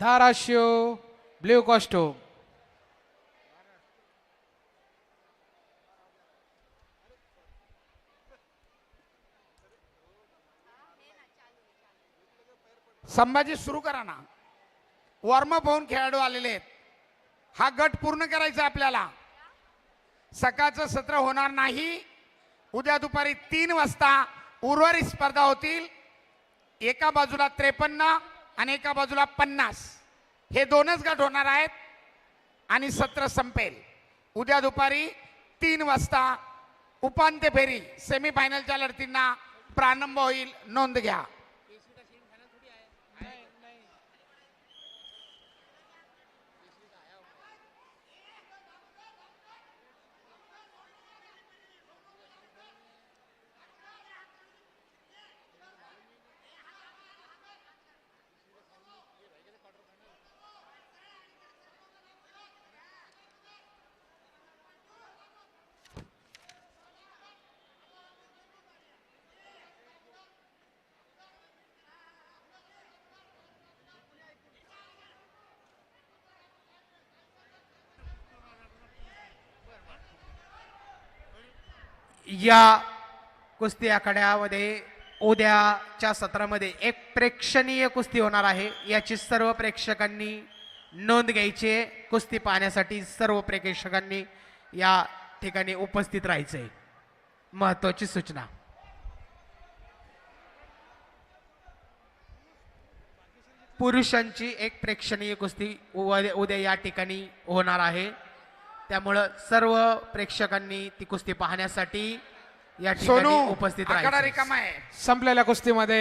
Dharashiv blue costume. Sambhaji सुरू करा ना. वॉर्मअप होऊन खेळाडू आलेले आहेत. हा गट पूर्ण करायचा आपल्याला. सकाळचं सत्र होणार नाही. उद्या दुपारी तीन वाजता उर्वरित स्पर्धा होतील. एका बाजूला त्रेपन्न आणि एका बाजूला पन्नास. हे दोनच गट होणार आहेत आणि सत्र संपेल. उद्या दुपारी तीन वाजता उपांत्य फेरी सेमीफायनलच्या लढतींना प्रारंभ होईल. नोंद घ्या. या कुस्ती आखाड्यामध्ये उद्याच्या सत्रामध्ये एक प्रेक्षणीय कुस्ती होणार आहे. याची सर्व प्रेक्षकांनी नोंद घ्यायची आहे. कुस्ती पाहण्यासाठी सर्व प्रेक्षकांनी या ठिकाणी उपस्थित राहायचंय. महत्वाची सूचना. पुरुषांची एक प्रेक्षणीय कुस्ती उद्या उद्या या ठिकाणी होणार आहे. त्यामुळं सर्व प्रेक्षकांनी ती कुस्ती पाहण्यासाठी या ठिकाणी सोनू उपस्थित राहायचं. रिकामा आहे. संपलेल्या कुस्तीमध्ये